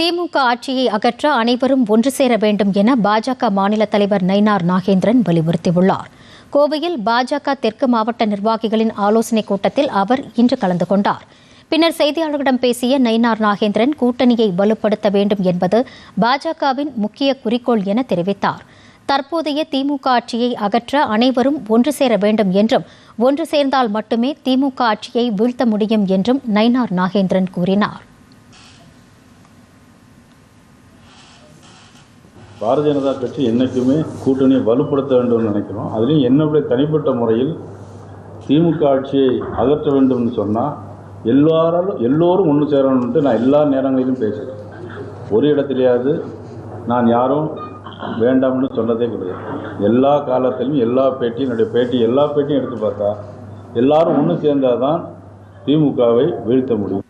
திமுக ஆட்சியை அகற்ற அனைவரும் ஒன்று சேர வேண்டும் என பாஜக மாநில தலைவர் நயினார் நாகேந்திரன் வலியுறுத்தியுள்ளார். கோவையில் பாஜக தெற்கு மாவட்ட நிர்வாகிகளின் ஆலோசனைக் கூட்டத்தில் அவர் இன்று கலந்து கொண்டார். பின்னர் செய்தியாளர்களிடம் பேசிய நயினார் நாகேந்திரன் கூட்டணியை வலுப்படுத்த வேண்டும் என்பது பாஜகவின் முக்கிய குறிக்கோள் என தெரிவித்தார். தற்போதைய திமுக ஆட்சியை அகற்ற அனைவரும் ஒன்று சேர வேண்டும் என்றும் ஒன்று சேர்ந்தால் மட்டுமே திமுக ஆட்சியை வீழ்த்த முடியும் என்றும் நயினார் நாகேந்திரன் கூறினார். பாரதிய ஜனதா கட்சி என்றைக்குமே கூட்டணியை வலுப்படுத்த வேண்டும்னு நினைக்கிறோம். அதுலேயும் என்னுடைய தனிப்பட்ட முறையில் திமுக ஆட்சியை அகற்ற வேண்டும்னு சொன்னால் எல்லாராலும் எல்லோரும் ஒன்று சேரணும்ட்டு நான் எல்லா நேரங்களிலும் பேசுகிறேன் ஒரு இடத்துலையாவது நான் யாரும் வேண்டாம்னு சொன்னதே கிடையாது. எல்லா காலத்திலும் எல்லா பேட்டியும் என்னுடைய பேட்டி எல்லா பேட்டியும் எடுத்து பார்த்தா எல்லாரும் ஒன்று சேர்ந்தால் தான் திமுகவை வீழ்த்த முடியும்.